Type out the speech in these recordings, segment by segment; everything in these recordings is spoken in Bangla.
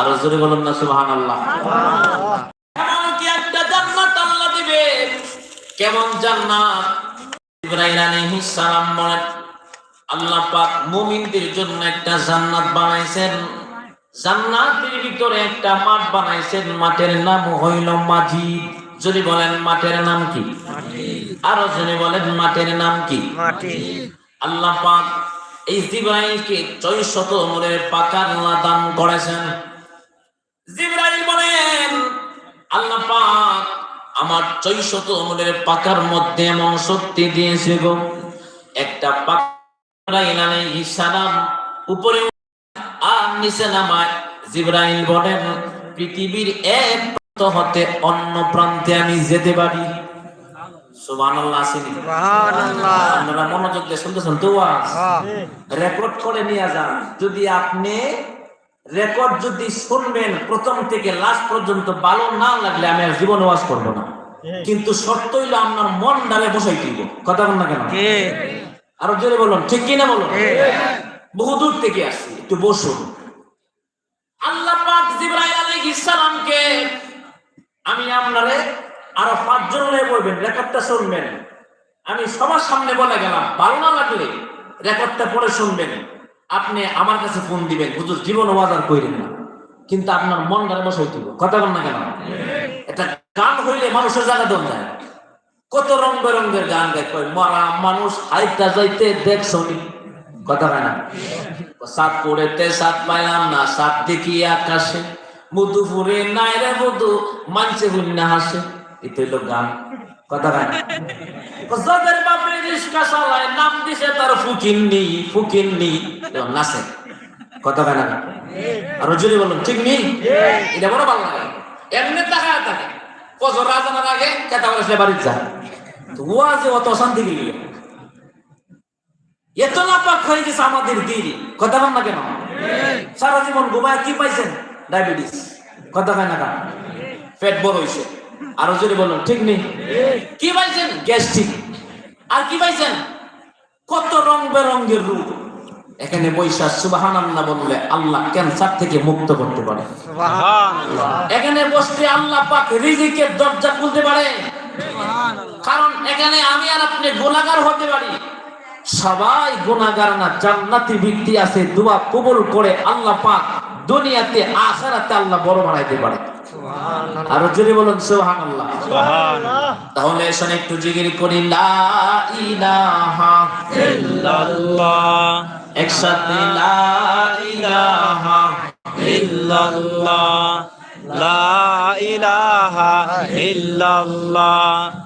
আরও জোরে বলুন না, সুবহানাল্লাহ। এমন কি একটা জান্নাত আল্লাহ দিবে? কেমন জান্নাত? ইব্রাহিম আলাইহিস সালাম বলেন, আল্লাহ পাক মুমিনদের জন্য একটা জান্নাত বানাইছেন। জান্নাতের ভিতরে একটা মাঠ বানাইছেন, মাঠের নাম হইল মাঝি যদি বলেন মাঠের নাম কি? আরও যদি বলেন, মাঠের নাম কি? আল্লাহ পাক এই জিব্রাইলকে চৈশত মোড়ের পাকা আল্লাহ দান করেছেন। আল্লাহ পাক আমার চৈশত মোড়ের পাকার মধ্যে এমন শক্তি দিয়েছে গো। একটা আলাইহিস উপরে আর নিচে নামায়। জিব্রাইল বলেন পৃথিবীর এক প্রান্ত হতে অন্য প্রান্তে আমি যেতে পারি। সুবহানাল্লাহ আসেনি সুবহানাল্লাহ। আপনারা মনোযোগ দিয়ে শুনতেছেন তো হ্যাঁ। রেকর্ড করে নিয়ে যান। যদি আপনি রেকর্ড যদি শুনবেন প্রথম থেকে লাস্ট পর্যন্ত ভালো না লাগলে আমি আর জীবনে ওয়াজ করব না। কিন্তু শর্ত হইল আপনার মন ডালে বসাই দিব। কথা বল না কেন? আরও জোরে বলুন ঠিক কিনা বলুন? কে? বহু দূর থেকে আসছি একটু বসুন। আল্লাহ পাক জিব্রাইল আলাইহিস সালামকে আমি আপনারে আরও পাঁচজন বলবেন রেকর্ডটা শুনবেন। আমি সবার সামনে বলে গেলাম ভালো না লাগলে রেকর্ডটা পরে শুনবেন। আপনি আমার কাছে ফোন দিবেন, হুজুর, জীবন বাজার কইরেন না। কিন্তু আপনার মন গানে বসাই দিব কথা বল না কেন? এটা গান হইলে মানুষের জায়গা দম যায় কত রং বেরঙ্গের গান গায় কই মরা মানুষ আইতা যাইতে দেখ শুনি কথা হয় না। সাত পড়েতে সাত পাইলাম না, সাত দেখি আকাশে। মধু ফুরে নাই রে মধু, মানছে হুন্না হাসে। এটা হইল গান। কথা হয় না? যাদের বাপে রিস্কা চালায় নাম দিছে তার ফুকিন্নি ফুকিন্নি নাচে। কথা না? আর যদি বলুন, ঠিক নেই এটা বড় ভালো লাগে। এমনি থাকে। আগে কেতা বলে তো অত অশান্তি এত নাপাক হয়ে গেছে আমাদের দিল কথা বল না কেন? সারা জীবন ঘুমায় কি পাইছেন? ডায়াবেটিস। কথা হয় না কেন? পেট বড় হয়েছে আরও যদি বলুন ঠিক নেই? কি পাইছেন? গ্যাস্ট্রিক। আর কি পাইছেন? কত রং বেরঙ্গের রূপ। এখানে বৈশাখ সুবাহান্না বললে আল্লাহ ক্যান্সার থেকে মুক্ত করতে পারে। এখানে বসতে আল্লাহ পাক রিজিকের দরজা খুলতে পারে। কারণ এখানে আমি আর আপনি গোলাগার হতে পারি। সবাই গুণাগার না জান্নাতি ব্যক্তি আছে দোয়া কবুল করে আল্লাহ পাক দুনিয়াতে আখেরাতে আল্লাহ বড় বানাইতে পারে। আর জোরে বলুন সুবহানাল্লাহ। সুবহানাল্লাহ। তাহলে এসে একটু জিগির করি লা ইলাহা ইল্লাল্লাহ। একসাথে লা ইলাহা ইল্লাল্লাহ। লা ইলাহা ইল্লাল্লাহ।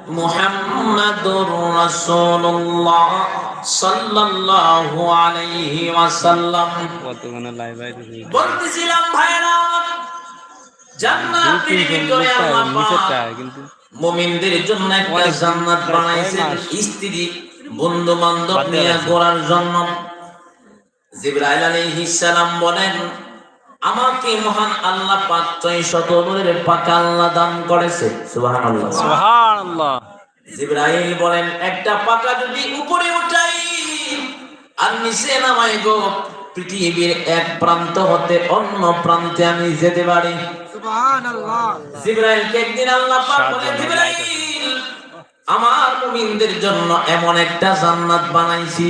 মুহাম্মাদুর রাসূলুল্লাহ সাল্লাল্লাহু আলাইহি ওয়াসাল্লাম। কতক্ষণ লাইভ আইতেছে বলতেছিলাম ভাইরা জান্নাতের ভিতরে আল্লাহ পাক কিন্তু মুমিনদের জন্য একটা জান্নাত বানাইছেন স্ত্রী বন্ধু বান্ধব নিয়ে করার জন্য। জিব্রাইল আলাইহিস সালাম বলেন আমাকে মহান আল্লাহ পাক ছয় শত নূরের পাকা আল্লাহ দান করেছে। সুবহানাল্লাহ। সুবহানাল্লাহ। জিব্রাইল বলেন একটা পাকা যদি উপরে উঠাই আর নিচে নামাই গো পৃথিবীর এক প্রান্ত হতে অন্য প্রান্তে আমি যেতে পারি। জিব্রাইলকে একদিন আল্লাহ পাক বলে জিব্রাইল আমার মুমিনদের জন্য এমন একটা জান্নাত বানাইছি।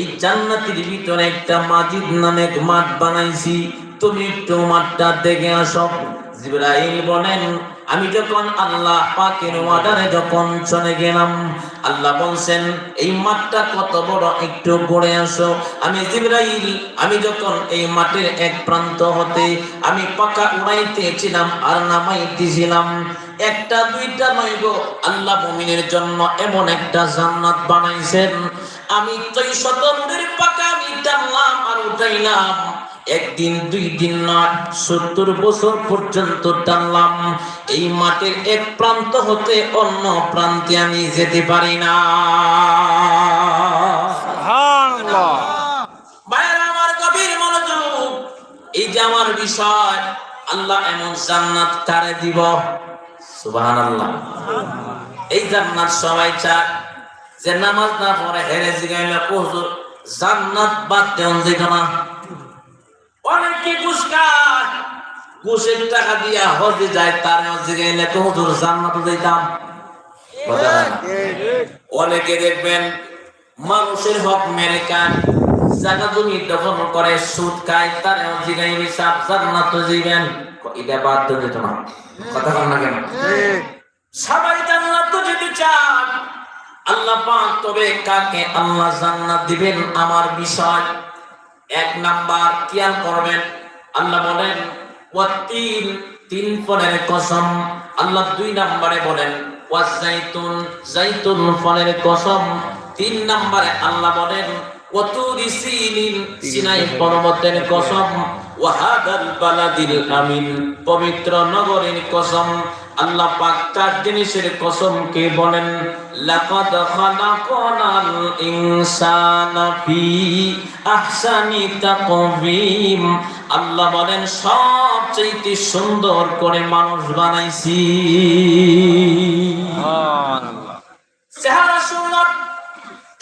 এই জান্নাতের ভিতরে একটা মাজিদ নামে মাঠ বানাইছি। তুমি মাঠটা দেখে আসো। জিব্রাইল বলেন, আমি যখন আল্লাহ পাকের ওয়ার্ডারে যখন চলে গেলাম, আল্লাহ বলছেন, এই মাঠটা কত বড় একটু ঘুরে আসো। আমি জিব্রাইল, আমি যখন এই মাঠের এক প্রান্ত হতে আমি পাকা উড়াইতেছিলাম আর নামাইতেছিলাম, একটা, দুইটা নয় গো, আল্লাহ মুমিনের জন্য এমন একটা জান্নাত বানাইছেন। আমি তো শতরের পাকা আমি টানলাম আর উঠাইলাম। একদিন দুই দিন নয় সত্তর বছর পর্যন্ত টানলাম। এই মাটির এক প্রান্ত হতে অন্য প্রান্তে আমি যেতে পারি না। আমার গভীর মনোযোগ। এই যে আমার বিষয় আল্লাহ এমন জান্নাত কারে দিব? এই জান্নাত সবাই চায়। যে নামাজ না পড়ে হেরে জিগাইলে হুজুর জান্নাত বাদ দেন যেখানে অনেকে টাকা দিয়া হজে যায়, তার জিগাইলে তো হুজুর জান্নাত যাইতাম। অনেকে দেখবেন, মানুষের হক মেরে জমি করে, সুদ খায়, তার জিগাই হিসাব জান্নাত দিবেন এটা বাদ না কথা বল না কেন? সবাই জান্নাত যেতে চান, আল্লাহ পাক তবে কাকে আল্লাহ জান্নাত দিবেন? আমার বিষয়। এক নাম্বার খেয়াল করবেন। আল্লাহ বলেন ওয়াতিন তিন ফলের কসম। আল্লাহ দুই নাম্বারে বলেন ওয়াজাইতুন জাইতুন ফলের কসম। তিন নাম্বারে আল্লাহ বলেন, ওয়াতুরি সিনিন, সিনাই পর্বতের কসম। ওয়াহাদাল বালাদিল আমিন, পবিত্র নগরের কসম। আল্লাহ পাক চার জিনিসের কসম কে বলেন লাকাদ খালাকনাল ইনসানা ফি আহসানি তাকবীম আল্লাহ বলেন সবচেয়ে সুন্দর করে মানুষ বানাইছি। সুবহানাল্লাহ। চেহারা সুন্দর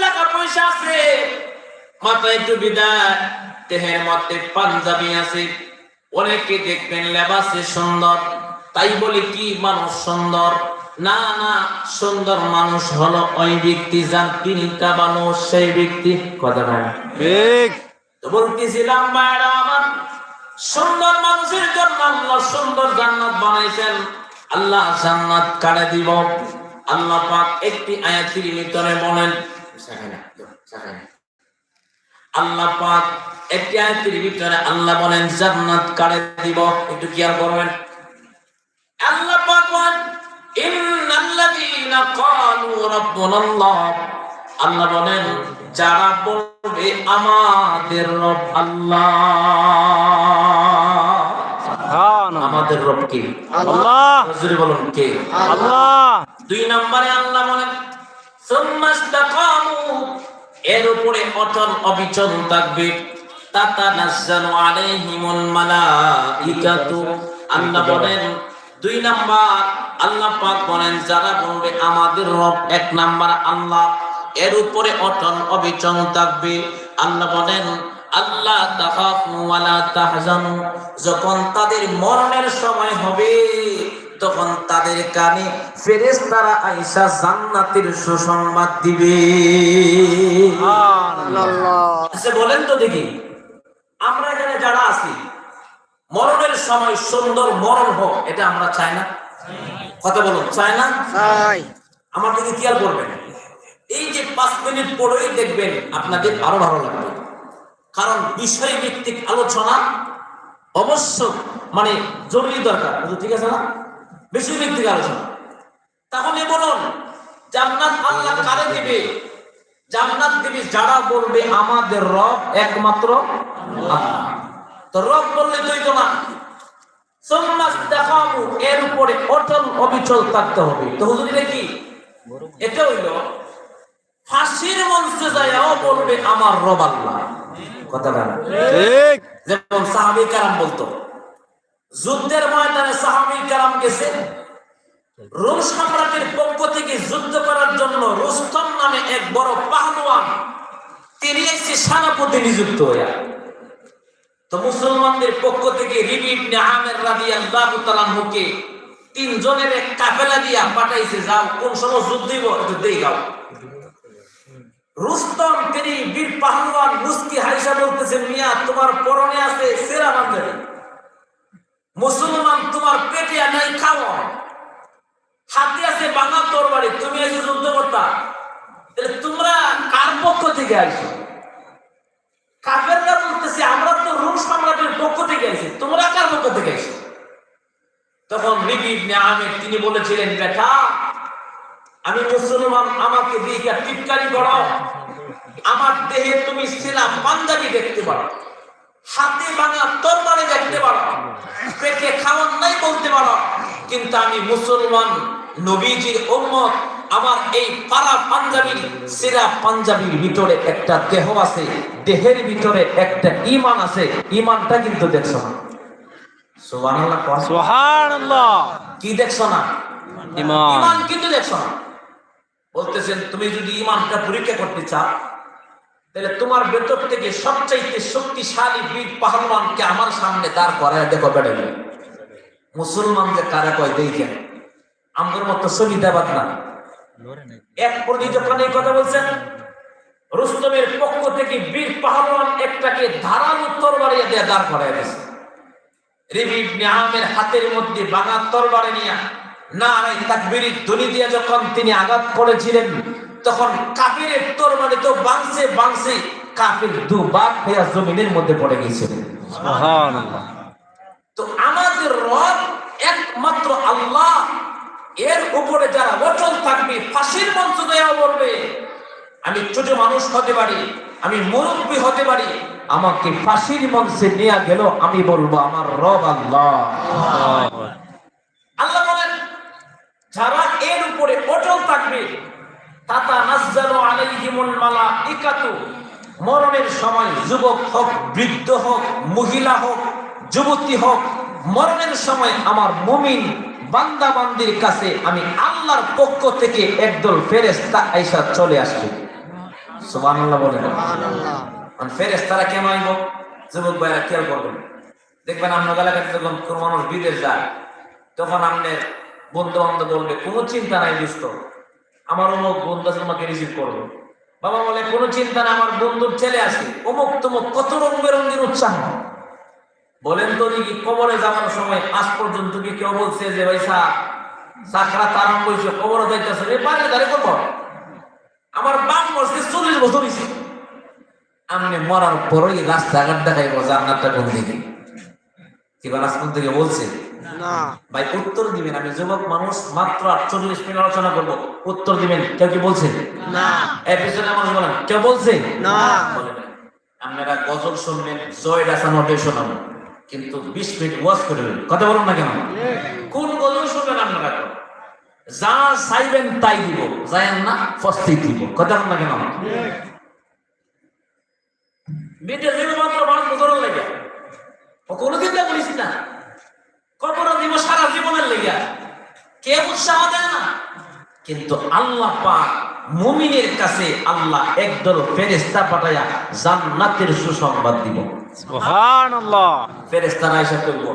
টাকা পয়সা আছে মাথায় টুপি দেয় দেহের মধ্যে পাঞ্জাবি আছে অনেকে দেখবেন লেবাসে সুন্দর। তাই বলে কি মানুষ সুন্দর? না না সুন্দর মানুষ হলো ওই ব্যক্তি যার তিনটা মানুষ সেই ব্যক্তি কথা না ঠিক। তো বলতেছিলাম ভাইরা আমার সুন্দর মানুষের জন্য আল্লাহ সুন্দর জান্নাত বানাইছেন। আল্লাহ জান্নাত কাড়ে দিব? আল্লাহ পাক একটি আয়াতের ভিতরে বলেন আল্লাহ পাক একটি আয়াতের ভিতরে আল্লাহ বলেন জান্নাত কাড়ে দিব? একটু খেয়াল করবেন। আল্লাহ পাক বলেন ইন্নাল্লাযীনা ক্বালু রাব্বুনাল্লাহ। আল্লাহ বলেন যারা বলবে আমাদের রব আল্লাহ। আমাদের রব কে? আল্লাহ। হুজুরে বলুন কে? আল্লাহ। দুই নম্বরে আল্লাহ বলেন সুম্মাস্তাকামু। এর উপরে অটল অবিচল থাকবে। তাতানাজ্জালু আলাইহিমুল মালাইকাতু। আল্লাহ বলেন দুই নাম্বার আল্লাহ পাক বলেন যারা বলবে আমাদের রব এক নাম্বার আল্লাহ এর উপরে অটল অবিচল থাকবে আল্লাহ বলেন আল্লাহ তাখাফু ওয়ালা তাহজানু যখন তাদের মরণের সময় হবে তখন তাদের কানে ফেরেশতারা আইসা জান্নাতের সুসংবাদ দিবে। সুবহানাল্লাহ। আচ্ছা বলেন তো দেখি আমরা এখানে যারা আছি মরণের সময় সুন্দর মরণ হোক এটা আমরা চাই না। কথা বলুন চাই না? আমার দিকে খেয়াল করবেন এই যে পাঁচ মিনিট পরেই দেখবেন আপনাদের আরও ভালো লাগবে। কারণ বিষয় ভিত্তিক আলোচনা অবশ্য মানে জরুরি দরকার ঠিক আছে না? বিষয় ভিত্তিক আলোচনা। তাহলে বলুন জান্নাত আল্লাহ কারে দিবে? জান্নাত দিবে যারা বলবে আমাদের রব একমাত্র আল্লাহ। তো রব বললে তুই তো না। দেখাবো এর উপরে অটল অবিচল থাকতে হবে। তো হুজুর এটা কি? এটা হইল ফাঁসির মঞ্চে যাইয়াও বলবে আমার রব আল্লাহ। ঠিক। যেমন সাহাবি কারাম বলতো যুদ্ধের ময়দানে সাহাবি কারাম গেছে রোম সম্রাটের পক্ষ থেকে যুদ্ধ করার জন্য রুস্তম নামে এক বড় পাহলোয়ান তিনি এসে সেনাপতি নিযুক্ত হইয়া তো মুসলমানদের পক্ষ থেকে রিবি ইবনে আমের রাদিয়াল্লাহু তাআলা হুকে তিনজনের এক কাফেলা দিয়া পাঠাইছে, যাও, কোন সময় যুদ্ধ দিব একটু দেই গাও রুস্তম, তিনি বীর পাহলওয়ান, মুস্কি হাইসা বলতেছেন মিয়া, তোমার পরনে আছে সেরা বান্ধবী মুসলমান তোমার পেটে নাই, খাও হাতে আছে বাঙা তরবারি, তুমি এসে যুদ্ধ করতা তাহলে তোমরা কার পক্ষ থেকে আইছো? কাফেররা বলতেছে, আমরা তো রুশ সম্রাটের পক্ষ থেকে তোমরা কার পক্ষ থেকে আইছো তখন তিনি বলেছিলেন, বেটা, আমি মুসলমান, আমাকে দিকে টিটকারি করো আমার দেহে তুমি সেরা পাঞ্জাবি দেখতে পারো। হাতে ভাঙা তরবারে দেখতে পারো। পেটে খাওয়ার নাই বলতে পারো। কিন্তু আমি মুসলমান, নবীজির উম্মত আমার এই পাড়া পাঞ্জাবির সিরা পাঞ্জাবির ভিতরে একটা দেহ আছে দেহের ভিতরে একটা ইমান আছে। ইমানটা কিন্তু দেখছ না। সুবহানাল্লাহ কও। সুবহানাল্লাহ। কি দেখছ না? ইমান ইমান কিন্তু দেখছ না। বলতেছেন তুমি যদি ইমানটা পরীক্ষা করতে চাও তাহলে তোমার ভেতর থেকে সবচাইতে শক্তিশালী বীর আমার সামনে দাঁড় করায় দেখো মুসলমান যে কারা কয় দেখেন? আমাদের মতো সলিদাবাদ না। এক প্রতি যখন এই কথা বলছেন রুস্তমের পক্ষ থেকে বীর একটাকে ধারালো দিয়ে দাঁড় করায় দিয়েছে। রিবি ইবনে হাতের মধ্যে বাঙা তরবারি নিয়ে তাকবীরের ধ্বনি দিয়ে যখন তিনি আঘাত করেছিলেন তখন কাফিরের তরবারি তো বাংছে বাংছে কাফির দু বাঘ হইয়া জমিনের মধ্যে পড়ে গিয়েছিলেন তো আমাদের রব একমাত্র আল্লাহ এর উপরে যারা অচল থাকবে, ফাঁসির মঞ্চ দেওয়া বলবে আমি ছোট মানুষ হতে পারি, আমি মুরব্বী হতে পারি, আমাকে ফাঁসির মঞ্চে নিয়ে গেল, আমি বলব আমার রব আল্লাহ। আল্লাহ বলেন, যারা এর উপরে অটল থাকবে, তাতা নাজ্জালু আলাইহিমুল মালাইকাতু। মরণের সময় যুবক হোক, বৃদ্ধ হোক, মহিলা হোক, যুবতী হোক, মরণের সময় আমার মুমিন বান্দা বান্দির কাছে আমি আল্লাহর পক্ষ থেকে একদল ফেরেশতা আইসা চলে আসবে সুবহানাল্লাহ বলেন। আর কেন আইব? যুবক ভাইরা খেয়াল করবেন। দেখবেন আপনার এলাকাতে যখন কোনো মানুষ বিদেশ যায় তখন আপনার বন্ধু বান্ধব বলবে কোনো চিন্তা নাই দুষ্ট আমার অমুক বন্ধু আছে তোমাকে রিসিভ করবে। বাবা বলে কোনো চিন্তা নাই আমার বন্ধুর ছেলে আছে অমুক তমুক কত রঙ বেরঙ্গির উৎসাহ বলেন তো দেখি কবরে যাওয়ার সময় আজ পর্যন্ত কি কেউ বলছে যে ভাই সাহ সাকরা তারাম বলছে কবরে যাইতেছে রে পারে দাঁড়িয়ে করব আমার বাপ মরছে চল্লিশ বছর হয়েছে আমি মরার পরই রাস্তাঘাট দেখাইব জান্নাতটা কোন দিকে? কিবা রাজপুর থেকে বলছে? ভাই উত্তর দিবেন আমি যুবক মানুষ মাত্র আটচল্লিশ মিনিট আলোচনা করব। উত্তর দিবেন কেউ কি বলছে? এপিসোডে মানুষ বলেন কেউ বলছে? বলে নাই। আপনারা গজল শুনবেন জয় ডাসান হবে শোনাবো। কিন্তু বিশ মিনিট ওয়াজ করবেন কথা বলুন না কেন? কোন গজল শুনবেন আপনারা? যা চাইবেন তাই দিব, যায়েন না ফস্তি দিব। কথা বলুন না কেন? বিদেশ দিব মাত্র পাঁচ বছরের লেগে। ও কোনো চিন্তা করিস না। কখনো দিব সারা জীবনের লেগে। কে উৎসাহ দেয় না? কিন্তু আল্লাহ পাক মুমিনের কাছে আল্লাহ একদল ফেরেস্তা পাঠায়া জান্নাতের সুসংবাদ দিব। সুবহানাল্লাহ। ফেরেস্তারা এসে করব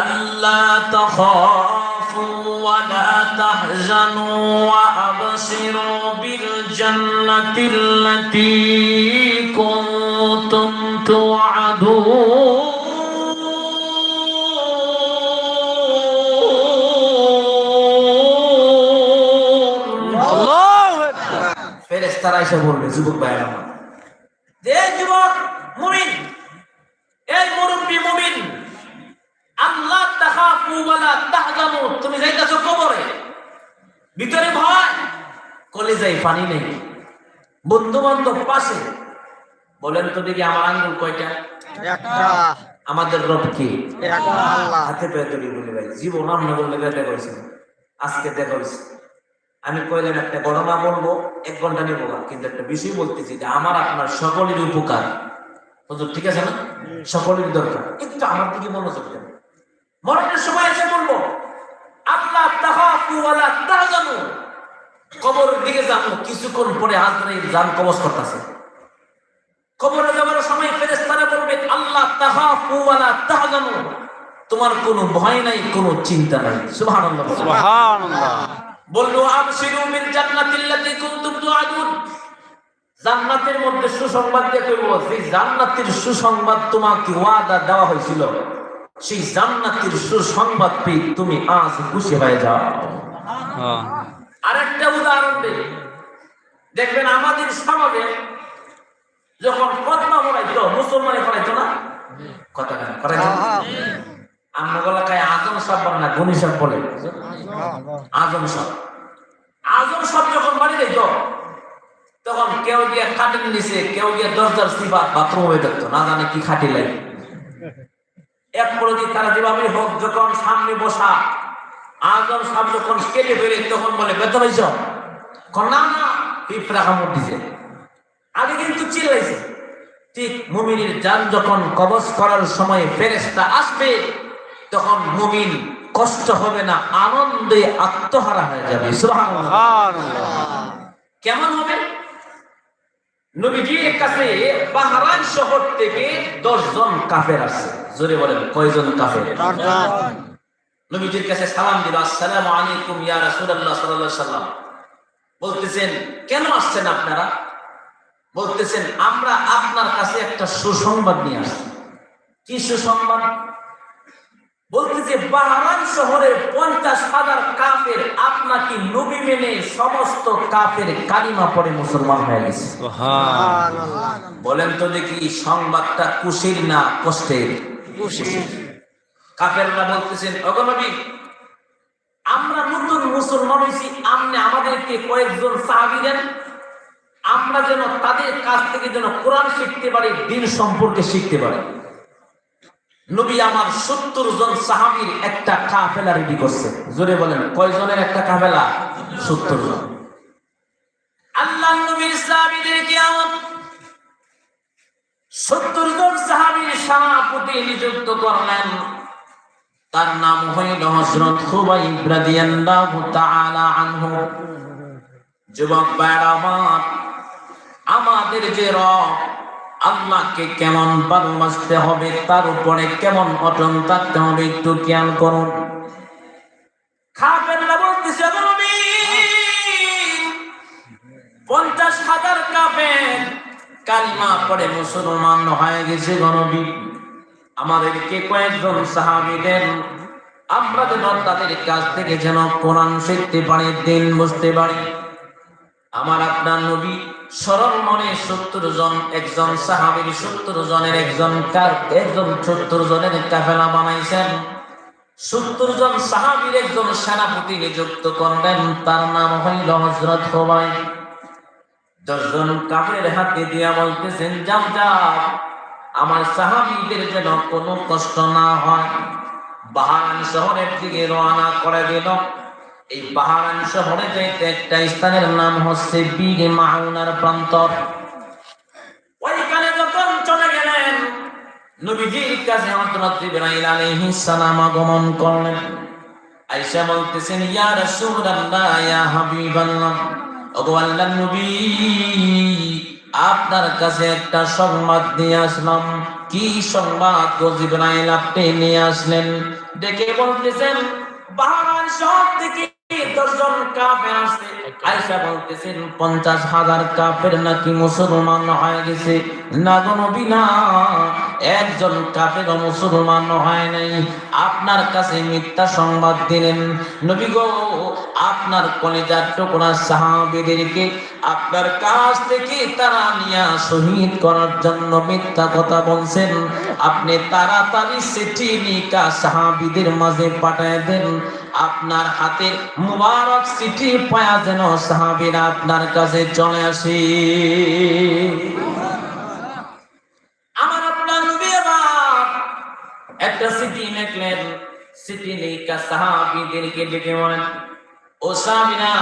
আল্লাহ তাখাফু ওয়া লা তাহজানু ওয়া আবসিরু বিল জান্নাতিল্লাতী কুনতুম তুআদুন। ফেরেস্তারা এসে বলবে যুবক ভাইয়ের যে যুবক মুমিন এই মুরব্বী মুমিন আল্লাহ তুমি যাইতাছো কবরে। ভিতরে ভয় কলেজায় পানি নেই। বন্ধু বান্ধব পাশে। বলেন তো দেখি আমার আঙ্গুল কয়টা? আমাদের রব কি? হাতে পেয়ে বলে ভাই। জীবন আমরা বললে দেখা করেছে। আজকে দেখা হয়েছে আমি কইলাম একটা ঘটনা বলব এক ঘণ্টা নিবো না কিন্তু একটা বিষয় বলতেছি যে আমার আপনার সকলের উপকার। হুজুর ঠিক আছে না? সকলের দরকার। একটু আমার দিকে মনোযোগ দেন। মরণের সময় এসে বলব আল্লাহ তাহাফু ওয়ালা তাহজানু কবরের দিকে যাব। কিছুক্ষণ পরে আজরাইল জান কবজ করতেছে। কবরে যাওয়ার সময় ফেরেশতারা বলবে আল্লাহ তাহাফু ওয়ালা তাহজানু তোমার কোনো ভয় নাই কোনো চিন্তা নাই। সুবহানাল্লাহ সুবহানাল্লাহ। বলল আবশিরু মিন জান্নাতিল্লাতী কুনতুম তুআদুন। জান্নাতের মধ্যে সুসংবাদ দিয়ে কইব সেই জান্নাতের সুসংবাদ তোমাকে ওয়াদা দেওয়া হয়েছিল সেই জান্নাতের সুসংবাদ পেয়ে তুমি আজ খুশি হয়ে যাও। হ্যাঁ আরেকটা উদাহরণ দেই। দেখবেন আমাদের সমাজে যখন কদমা পড়াইতো মুসলমানে পড়াইতো না? কথা কেন? করাইতো না? আমরা গলাকায় আজম সাহেব বলে না গনি সাহেব বলে। আজম সাহেব। আজম সাহেব যখন বাড়ি যাইত তখন কেউ গিয়ে খাটের নিচে কেউ গিয়ে দরজার বাথরুম হয়ে দেখতো না জানে কি খাটি লাগে। এক প্রতি তারা যেভাবে হোক যখন সামনে বসা আজম সাহেব যখন কেটে বেরে তখন বলে বেতন হয়েছ না না পিঁপড়া কামড় দিছে। আগে কিন্তু চিল্লাইছে। ঠিক মুমিনের যান যখন কবজ করার সময় ফেরেস্তা আসবে তখন মুমিন কষ্ট হবে না আনন্দে আত্মহারা হয়ে যাবে। কেমন হবে? নবীজির কাছে বাহারান শহর থেকে দশজন কাফের আসছে জোরে বলেন কয়জন কাফের? নবীজির কাছে সালাম দিল আসসালামু আলাইকুম ইয়া রাসূলুল্লাহ সাল্লাল্লাহু আলাইহি সাল্লাম বলতেছেন কেন আসছেন আপনারা? বলতেছেন আমরা আপনার কাছে একটা সুসংবাদ নিয়ে আসছি। কি সুসংবাদ? বলতেছে বাহারান শহরের পঞ্চাশ হাজার কাফের আপনাকে নবী মেনে সমস্ত কাফের কালিমা পড়ে মুসলমান হয়ে গেছে। বলেন তো দেখি সংবাদটা কুশির না কষ্টের? কাফেররা বলতেছেন অগনবী আমরা নতুন মুসলমান হয়েছি আপনি আমাদেরকে কয়েকজন সাহাবি দেন। আমরা যেন তাদের কাছ থেকে যেন কোরআন শিখতে পারি দিন সম্পর্কে শিখতে পারি। নবী আমার সত্তর জন সাহাবির একটা কাফেলা রেডি করছে। জোরে বলেন, কয়জনের একটা কাফেলা? সত্তর জন। আল্লাহ নবীর সত্তর জন সাহাবীর সেনাপতি নিযুক্ত করলেন। তার নাম হইল হযরত খুবাইব রাদিয়াল্লাহু তাআলা আনহু। যুবক আমাদের যে রব আল্লাহকে কেমন ভালোবাসতে হবে, তার উপরে কেমন অটন থাকতে হবে একটু খেয়াল করুন। খাবেনরা বলতেছে পঞ্চাশ হাজার কাফের কালিমা পড়ে মুসলমান হয়ে গেছে গণবী আমাদেরকে কয়েকজন সাহাবি দেন, আমরা যেন তাদের কাছ থেকে যেন কোরআন শিখতে পারি, দিন বুঝতে পারি। আমার আপনার নবী সরল মনে সত্তর জন, একজন সাহাবির সত্তর জনের একজন একজন সত্তর জনের কাফেলা বানাইছেন। সত্তর জন সাহাবির একজন সেনাপতি নিযুক্ত করলেন, তার নাম হইল হজরত হোবাই। দশজন কাফের হাতে দিয়া বলতেছেন, যাও যাও, আমার সাহাবিদের যেন কোনো কষ্ট না হয়। বাহারান শহরের দিকে রওনা করে দিল। এই বাহারান শহরে যাইতে একটা স্থানের নাম হচ্ছে বীর মাউনার প্রান্তর। ওইখানে যখন চলে গেলেন, নবীজির কাছে হযরত ইব্রাহিম আলাইহিস সালাম আগমন করলেন। আয়েশা বলতেছেন, ইয়া রাসূলুল্লাহ, ইয়া হাবিবাল্লাহ, ওগো আল্লাহর নবী, আপনার কাছে একটা সংবাদ নিয়ে আসলাম। কি সংবাদ গো জিবরাইল আপনি নিয়ে আসলেন? ডেকে বলতেছেন বাহারান শহর থেকে পঞ্চাশ হাজার নাকি গেছে? না একজন আপনার কাছে মিথ্যা সংবাদ দিলেন। নবী গো, আপনার কলেজার টুকরা সাহাবিদেরকে আপনার কাছ থেকে তারা নিয়া শহীদ করার জন্য মিথ্যা কথা বলছেন। আপনি তাড়াতাড়ি সেটি নিকা সাহাবিদের মাঝে পাঠায় দেন। আপনার হাতে মুবারক চিঠি পায়া যেন সাহাবিরা আপনার কাছে চলে আসে। আমার আপনার একটা চিঠি লিখলেন। চিঠি লিখা সাহাবিদেরকে ডেকে বলেন, ও সাহাবিরা,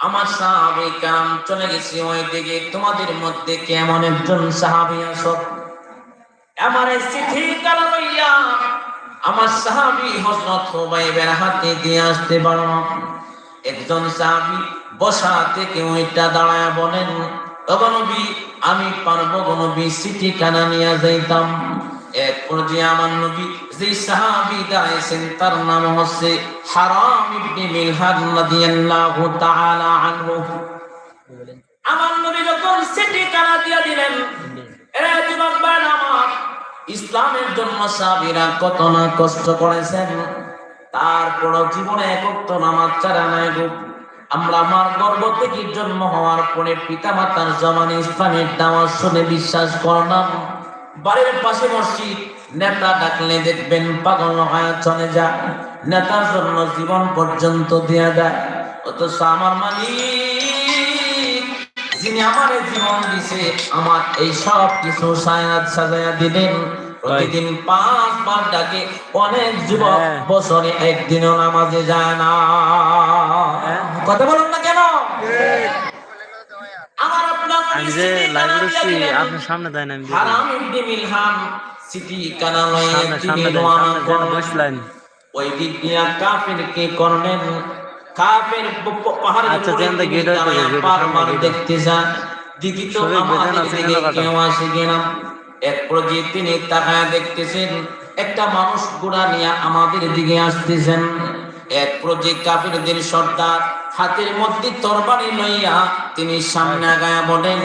আমার সাহাবি কাম চলে গেছি, ওই দিকে তোমাদের মধ্যে কেমন একজন সাহাবি আসো? আমার এই চিঠি লইয়া আমার সাহাবি হযরত হুবাইবের হাতে দিয়ে আসতে পারো একজন সাহাবি বসা থেকে ওইটা দাঁড়ায় বলেন নবী, আমি পারব গো নবী চিঠি কানা নিয়ে যাইতাম। এক পর্যায়ে আমার নবী যে সাহাবি দাঁড়াইছেন, তার নাম হচ্ছে হারাম ইবনে মিলহান রাদিয়াল্লাহু তাআলা আনহু। আমার নবী যখন চিঠি কানা দিয়ে দিলেন, এরা যুবক ভাইরা আমার ইসলামের জন্য সাহাবীরা কত না কষ্ট করেছেন। তারপর জীবনে একত্র নামাজ ছাড়া নাই আমরা আমার গর্ব থেকে জন্ম হওয়ার পরে পিতা মাতার জমানে ইসলামের দাওয়াত শুনে বিশ্বাস করলাম। বাড়ির পাশে মসজিদ, নেতা ডাকলে দেখবেন পাগল হয়ে চলে যায়। নেতার জন্য জীবন পর্যন্ত দেয়া যায়। অথচ আমার মালিক, যিনি আমার জীবন দিছে, আমার এই সব কিছু সায়াত সাজায়া দিলেন। প্রতিদিন পাঁচবার ডাকে অনেক যুবক হ্যাঁ। বছরে একদিনও নামাজে যায় না। হ্যাঁ। কথা বলুন না কেন? আমার আপনার আমি যে লাইভ আপনার সামনে দেয় না আমি হারাম ইবনে মিলহান সিটি কানালয়ে তিনি রওনা করলেন ওই দিক দিয়া কাফের করলেন পাহাড়ের আচ্ছা, উপরে। দেখতে যান দেখি তো দিকে কেউ আসে কিনা? এক পর্যায়ে তিনি তাকায় দেখতেছেন একটা মানুষ ঘোড়া নিয়ে আমাদের দিকে আসতেছেন। এক পর্যায়ে কাফেরদের সর্দার হাতের মধ্যে তরবারি লইয়া তিনি সামনে আগায়া বলেন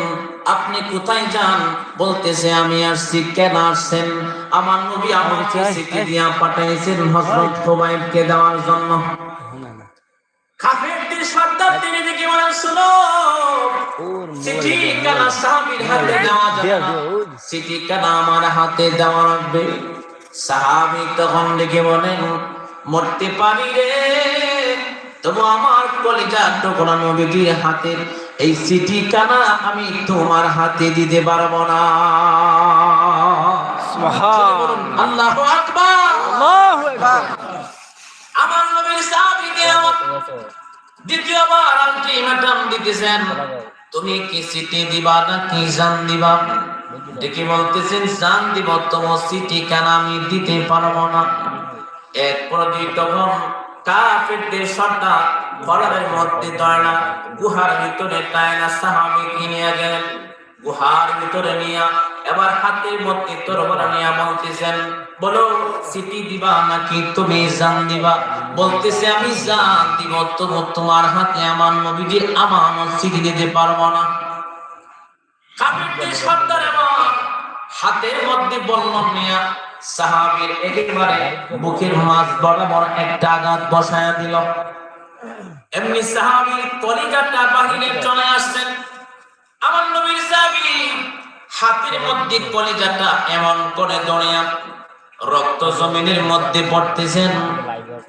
আপনি কোথায় যান? বলতেছে আমি আসছি কেন আসছেন? আমার নবী আমাকে চাই, সিটি দিয়া পাঠাইছেন হযরত খুবাইবকে দেওয়ার জন্য। কাফেরদের সর্দার তিনি দেখে বলেন শুনো? ওর চিঠি মোবাইল কানা সাহাবীর হাতে দেওয়া যাবে না। যাবে, ওই। চিঠি কানা আমার হাতে দেওয়া লাগবে। সাহাবী তখন দেখে বলেন মরতে পারি রে তবু আমার কলিজা টুকরা নবীজির হাতে। এই আমি তোমার হাতে দিতে পারব না। সুবহান। আল্লাহু আকবার। আমার নবীর সাহাবীকে আমার দ্বিতীয়বার আলটিমেটাম দিতেছেন, তুমি কি সিটি দিবা না কি জান দিবা? দেখি বলতেছেন, জান দিব তোমার সিটি কেন আমি দিতে পারব না? এরপর দুই তখন কাফেরদের সর্দার ঘরের মধ্যে দয়না গুহার ভিতরে টায়না সাহাবি কিনিয়া গেলেন। গুহার ভিতরে নিয়া এবার হাতের মধ্যে তরবারা নিয়া বলতেছেন বলো সিটি দিবা নাকি তুমি জান দিবা? বলতেছে, আমি জান দিব, তবু তোমার হাতে আমার নবীজির আমানত সিটি দিতে পারব না। এবার হাতের মধ্যে বল্লম নিয়া সাহাবীর একেবারে বুকের মাঝ বরাবর একটা আঘাত বসায়া দিল। এমনি সাহাবীর কলিজাটা বাহিরে চলে আসছেন আমার নবীর হাতের মধ্যে কলিজাটা এমন করে দড়িয়া রক্ত জমিনের মধ্যে পড়তেছেন।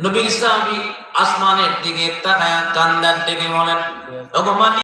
নবী সাহাবী আসমানের দিকে তাকায়া কান্দার দিকে বলেন মালিক